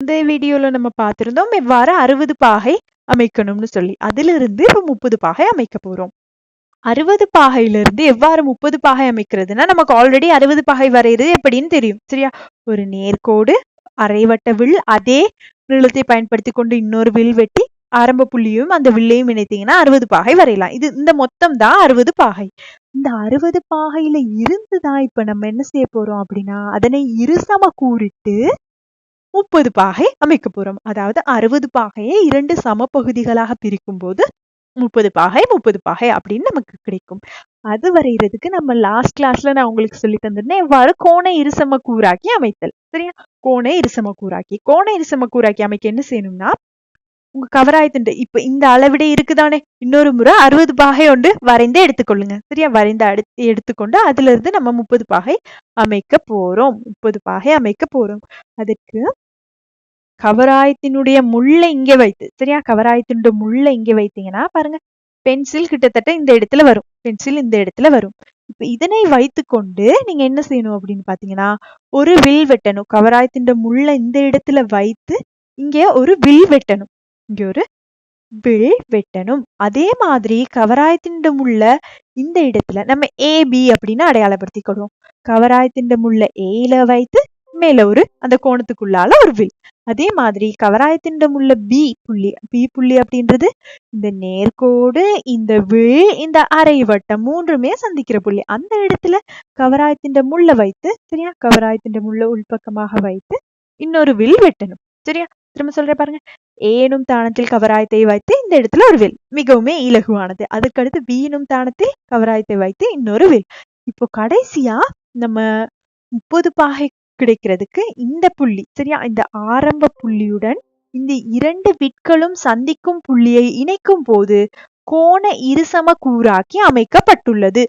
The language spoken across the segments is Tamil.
இந்த வீடியோல நம்ம பார்த்திருந்தோம் எவ்வாறு அறுபது பாகை அமைக்கணும்னு சொல்லி. அதிலிருந்து இப்போ முப்பது பாகை அமைக்க போறோம். அறுபது பாகையிலிருந்து எவ்வாறு முப்பது பாகை அமைக்கிறதுனா நமக்கு ஆல்ரெடி அறுபது பாகை வரைகிறது எப்படின்னு தெரியும் சரியா? ஒரு நேர்கோடு அரைவட்ட வில் அதே நீளத்தை பயன்படுத்தி கொண்டு இன்னொரு வில் வெட்டி ஆரம்ப புள்ளியும் அந்த வில்லையும் இணைத்தீங்கன்னா அறுபது பாகை வரையலாம். இது இந்த மொத்தம் தான் அறுபது பாகை. இந்த அறுபது பாகையில இருந்து தான் இப்ப நம்ம என்ன செய்ய போறோம் அப்படின்னா அதனை இருசம கூறிட்டு முப்பது பாகை அமைக்க போறோம். அதாவது அறுபது பாகையை இரண்டு சம பகுதிகளாக பிரிக்கும் போது முப்பது பாகை முப்பது பாகை அப்படின்னு நமக்கு கிடைக்கும். அது வரைகிறதுக்கு நம்ம லாஸ்ட் கிளாஸ்ல நான் உங்களுக்கு சொல்லி தந்திருந்தேன் எவ்வாறு கோண இருசம கூறாக்கி அமைத்தல். சரியா? கோண இருசம கூறாக்கி. கோண இருசம கூறாக்கி அமைக்க என்ன செய்யணும்னா உங்க கவராயத்துண்டு இப்ப இந்த அளவிட இருக்குதானே? இன்னொரு முறை அறுபது பாகை ஒன்று வரைந்து எடுத்துக்கொள்ளுங்க. சரியா? வரைந்து அடுத்து எடுத்துக்கொண்டு அதுல இருந்து நம்ம முப்பது பாகை அமைக்க போறோம். முப்பது பாகை அமைக்க போறோம். அதற்கு கவராயத்தினுடைய முள்ளை இங்கே வைத்து சரியா? கவராயத்தினுடைய முள்ளை இங்கே வைத்தீங்கன்னா பாருங்க பென்சில் கிட்டத்தட்ட இந்த இடத்துல வரும். பென்சில் இந்த இடத்துல வரும். இப்ப இதனை வைத்து கொண்டு நீங்க என்ன செய்யணும் அப்படின்னு பாத்தீங்கன்னா ஒரு வில் வெட்டணும். கவராயத்தின் முள்ளை இந்த இடத்துல வைத்து இங்கே ஒரு வில் வெட்டணும். இங்க ஒரு வில் வெட்டணும். அதே மாதிரி கவராயத்தின் உள்ள இந்த இடத்துல நம்ம ஏ பி அப்படின்னு அடையாளப்படுத்திக் கொள்வோம் கவராயத்தின் முள்ள ஏல வைத்து மேல ஒரு அந்த கோணத்துக்குள்ளால ஒரு வில் அதே மாதிரி கவராயத்தின் உள்ள பி புள்ளி பி புள்ளி அப்படின்றது இந்த நேர்கோடு இந்த வில் இந்த அரை வட்டம் மூன்றுமே சந்திக்கிற புள்ளி. அந்த இடத்துல கவராயத்தின் முள்ள வைத்து சரியா? கவராயத்தின் முள்ள உள்பக்கமாக வைத்து இன்னொரு வில் வெட்டணும். சரியா? திரும்ப சொல்ற பாருங்க. ஏனும் தானத்தில் கவராயத்தை வைத்து இந்த இடத்துல ஒரு வில் மிகவுமே இலகுவானது அதுக்கடுத்து பீனும் தானத்தில் கவராயத்தை வைத்து இன்னொரு வில் இப்போ கடைசியா நம்ம முப்பது பாகை கிடைக்கிறதுக்கு இந்த புள்ளி சரியா இந்த ஆரம்ப புள்ளியுடன் இந்த இரண்டு விட்களும் சந்திக்கும் புள்ளியை இணைக்கும் போது கோண இருசம கூறாக்கி அமைக்கப்பட்டுள்ளது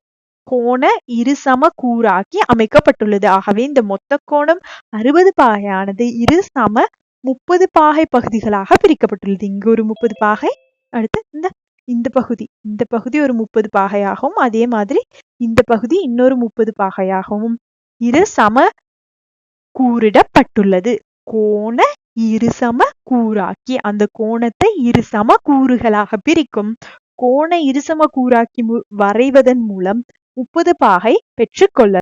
கோண இருசம கூறாக்கி அமைக்கப்பட்டுள்ளது ஆகவே இந்த மொத்த கோணம் அறுபது பாகையானது இரு சம முப்பது பாகை பகுதிகளாக பிரிக்கப்பட்டுள்ளது. இங்கு ஒரு முப்பது பாகை அடுத்து இந்த இந்த பகுதி. இந்த பகுதி ஒரு முப்பது பாகையாகவும் அதே மாதிரி இந்த பகுதி இன்னொரு முப்பது பாகையாகவும் இரு சம கூறிடப்பட்டுள்ளது. கோண இருசம கூறாக்கி. அந்த கோணத்தை இருசம கூறுகளாக பிரிக்கும். கோண இருசம கூறாக்கி வரைவதன் மூலம் முப்பது பாகை பெற்றுக்கொள்ள